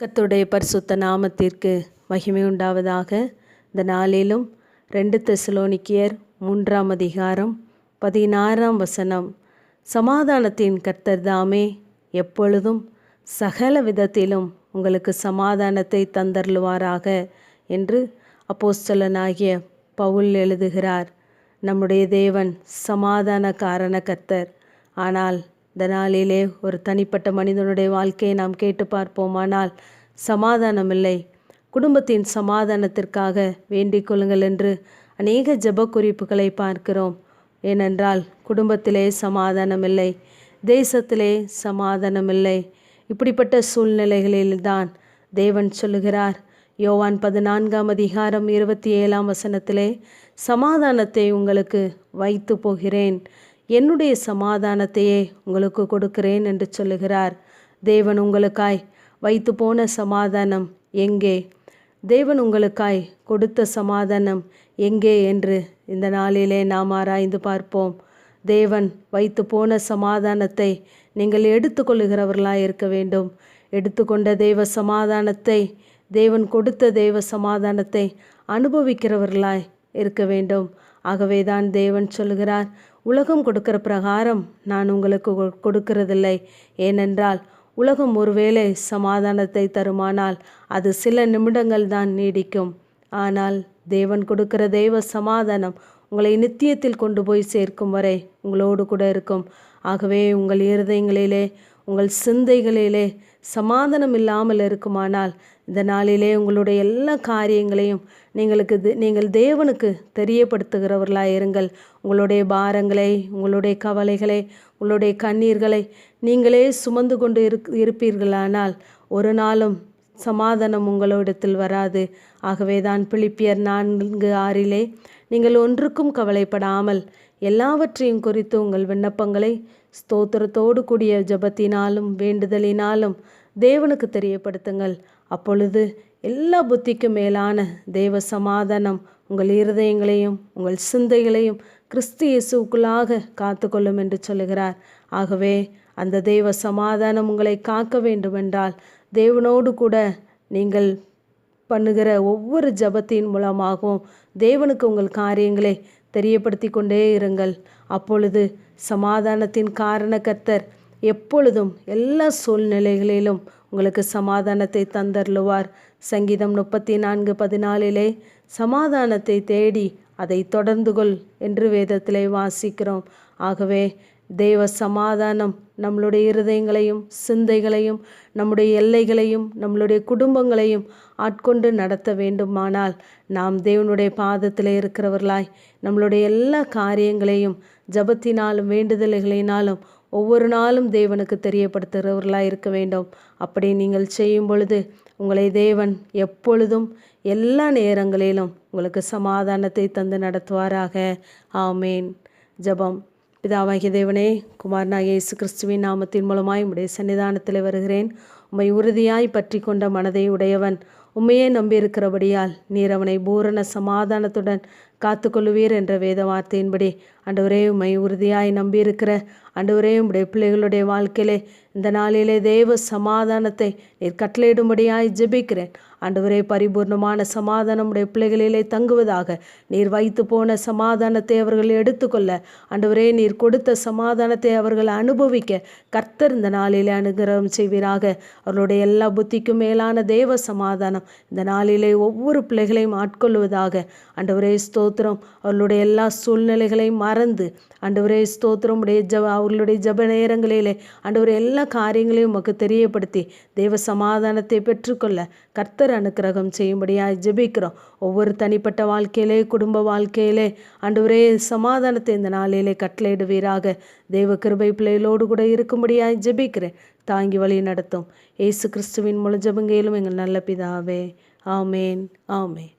கத்துடைய பரிசுத்த நாமத்திற்கு மகிமை உண்டாவதாக. இந்த நாளிலும் ரெண்டு தெசலோனிக்கியர் மூன்றாம் அதிகாரம் பதினாறாம் வசனம். சமாதானத்தின் கர்த்தர் தாமே எப்பொழுதும் சகல விதத்திலும் உங்களுக்கு சமாதானத்தை தந்தருளுவாராக என்று அப்போஸ்தலனாகிய பவுல் எழுதுகிறார். நம்முடைய தேவன் சமாதான காரண கர்த்தர். ஆனால் இந்த நாளிலே ஒரு தனிப்பட்ட மனிதனுடைய வாழ்க்கையை நாம் கேட்டு பார்ப்போமானால் சமாதானம் இல்லை குடும்பத்தின் சமாதானத்திற்காக வேண்டிக் கொள்ளுங்கள் என்று அநேக ஜெப குறிப்புகளை பார்க்கிறோம். ஏனென்றால் குடும்பத்திலே சமாதானம் இல்லை தேசத்திலே சமாதானம் இல்லை இப்படிப்பட்ட சூழ்நிலைகளில்தான் தேவன் சொல்லுகிறார். யோவான் பதினான்காம் அதிகாரம் இருபத்தி ஏழாம் வசனத்திலே சமாதானத்தை உங்களுக்கு வைத்து போகிறேன். என்னுடைய சமாதானத்தையே உங்களுக்கு கொடுக்கிறேன் என்று சொல்லுகிறார். தேவன் உங்களுக்காய் வைத்து போன சமாதானம் எங்கே? தேவன் உங்களுக்காய் கொடுத்த சமாதானம் எங்கே என்று இந்த நாளிலே நாம் ஆராய்ந்து பார்ப்போம். தேவன் வைத்து போன சமாதானத்தை நீங்கள் எடுத்துக்கொள்ளுகிறவர்களாக இருக்க வேண்டும். எடுத்துக்கொண்ட தெய்வ சமாதானத்தை தேவன் கொடுத்த தெய்வ சமாதானத்தை அனுபவிக்கிறவர்களாய் இருக்க வேண்டும். ஆகவே தான் தேவன் சொல்கிறார் உலகம் கொடுக்கிற பிரகாரம் நான் உங்களுக்கு கொடுக்கிறதில்லை. ஏனென்றால் உலகம் ஒருவேளை சமாதானத்தை தருமானால் அது சில நிமிடங்கள் தான் நீடிக்கும். ஆனால் தேவன் கொடுக்கிற தெய்வ சமாதானம் உங்களை நித்தியத்தில் கொண்டு போய் சேர்க்கும் வரை உங்களோடு கூட இருக்கும். ஆகவே உங்கள் இருதயங்களிலே உங்கள் சிந்தைகளிலே சமாதானம் இல்லாமல் இருக்குமானால் இந்த நாளிலே உங்களுடைய எல்லா காரியங்களையும் நீங்களுக்கு நீங்கள் தேவனுக்கு தெரியப்படுத்துகிறவர்களாக இருங்கள். உங்களுடைய பாரங்களை உங்களுடைய கவலைகளை உங்களுடைய கண்ணீர்களை நீங்களே சுமந்து கொண்டு இருக் இருப்பீர்களானால் ஒரு நாளும் சமாதானம் உங்களிடத்தில் வராது. ஆகவே தான் பிலிப்பியர் நான்கு ஆறிலே நீங்கள் ஒன்றுக்கும் கவலைப்படாமல் எல்லாவற்றையும் குறித்து உங்கள் விண்ணப்பங்களை ஸ்தோத்திரத்தோடு கூடிய ஜபத்தினாலும் வேண்டுதலினாலும் தேவனுக்கு தெரியப்படுத்துங்கள். அப்பொழுது எல்லா புத்திக்கும் மேலான தேவ சமாதானம் உங்கள் இருதயங்களையும் உங்கள் சிந்தைகளையும் கிறிஸ்து இயேசுக்குள்ளாக காத்துக்கொள்ளும் என்று சொல்லுகிறார். ஆகவே அந்த தெய்வ சமாதானம் உங்களை காக்க வேண்டுமென்றால் தேவனோடு கூட நீங்கள் பண்ணுகிற ஒவ்வொரு ஜபத்தின் மூலமாகவும் தேவனுக்கு உங்கள் காரியங்களை தெரியப்படுத்தி கொண்டே இருங்கள். அப்பொழுது சமாதானத்தின் காரண கர்த்தர் எப்பொழுதும் எல்லா சூழ்நிலைகளிலும் உங்களுக்கு சமாதானத்தை தந்தருளுவார். சங்கீதம் முப்பத்தி நான்கு பதினாலிலே சமாதானத்தை தேடி அதை தொடர்ந்து கொள் என்று வேதத்திலே வாசிக்கிறோம். ஆகவே தெய்வ சமாதானம் நம்மளுடைய இருதயங்களையும் சிந்தைகளையும் நம்முடைய எல்லைகளையும் நம்மளுடைய குடும்பங்களையும் ஆட்கொண்டு நடத்த வேண்டுமானால் நாம் தேவனுடைய பாதத்தில் இருக்கிறவர்களாய் நம்மளுடைய எல்லா காரியங்களையும் ஜபத்தினாலும் வேண்டுதல்களினாலும் ஒவ்வொரு நாளும் தேவனுக்கு தெரியப்படுத்துகிறவர்களாக இருக்க வேண்டும். அப்படி நீங்கள் செய்யும் பொழுது உங்களை தேவன் எப்பொழுதும் எல்லா நேரங்களிலும் உங்களுக்கு சமாதானத்தை தந்து நடத்துவாராக. ஆமேன். ஜபம். பிதாவாகிய தேவனே குமாரனாகிய இயேசு கிறிஸ்துவின் நாமத்தின் மூலமாய் உடைய சன்னிதானத்தில் வருகிறேன். உம்மை உறுதியாய் பற்றி கொண்ட மனதை உடையவன் உண்மையே நம்பியிருக்கிறபடியால் நீர் அவனை பூரண சமாதானத்துடன் காத்துக்கொள்ளுவீர் என்ற வேத வார்த்தையின்படி அண்டவரே உம்மை உறுதியாய் நம்பியிருக்கிற அண்டவரே உடைய பிள்ளைகளுடைய வாழ்க்கையிலே இந்த நாளிலே தேவ சமாதானத்தை நீர் கட்டளையிடும்படியாய் ஜெபிக்கிறேன். ஆண்டவரே பரிபூர்ணமான சமாதானம் உடைய பிள்ளைகளிலே தங்குவதாக நீர் வைத்து போன சமாதானத்தை அவர்கள் எடுத்துக்கொள்ள ஆண்டவரே நீர் கொடுத்த சமாதானத்தை அவர்கள் அனுபவிக்க கர்த்தர் இந்த நாளிலே அனுகிரகம் செய்வீராக. அவர்களுடைய எல்லா புத்திக்கும் மேலான தேவ சமாதானம் இந்த நாளிலே ஒவ்வொரு பிள்ளைகளையும் ஆட்கொள்வதாக ஆண்டவரே ஸ்தோத்திரம். அவர்களுடைய எல்லா சூழ்நிலைகளையும் மறந்து ஆண்டவரே ஸ்தோத்திரம். உடைய ஜவ அவர்களுடைய ஜப நேரங்களிலே ஆண்டவர் எல்லா காரியங்களையும் உமக்கு தெரியப்படுத்தி தெய்வ சமாதானத்தை பெற்றுக்கொள்ள கர்த்தர் அனுக்கிரகம் செய்யும்படியாக ஜெபிக்கிறோம். ஒவ்வொரு தனிப்பட்ட வாழ்க்கையிலே குடும்ப வாழ்க்கையிலே ஆண்டவரே சமாதானத்தை இந்த நாளிலே கட்டளையிடுவீராக. தெய்வ கிருபை பிள்ளைகளோடு கூட இருக்கும்படியாக ஜெபிக்கிறேன். தாங்கி வழி நடத்தும். ஏசு கிறிஸ்துவின் முழு ஜபங்கையிலும் எங்கள் நல்ல பிதாவே. ஆமேன். ஆமேன்.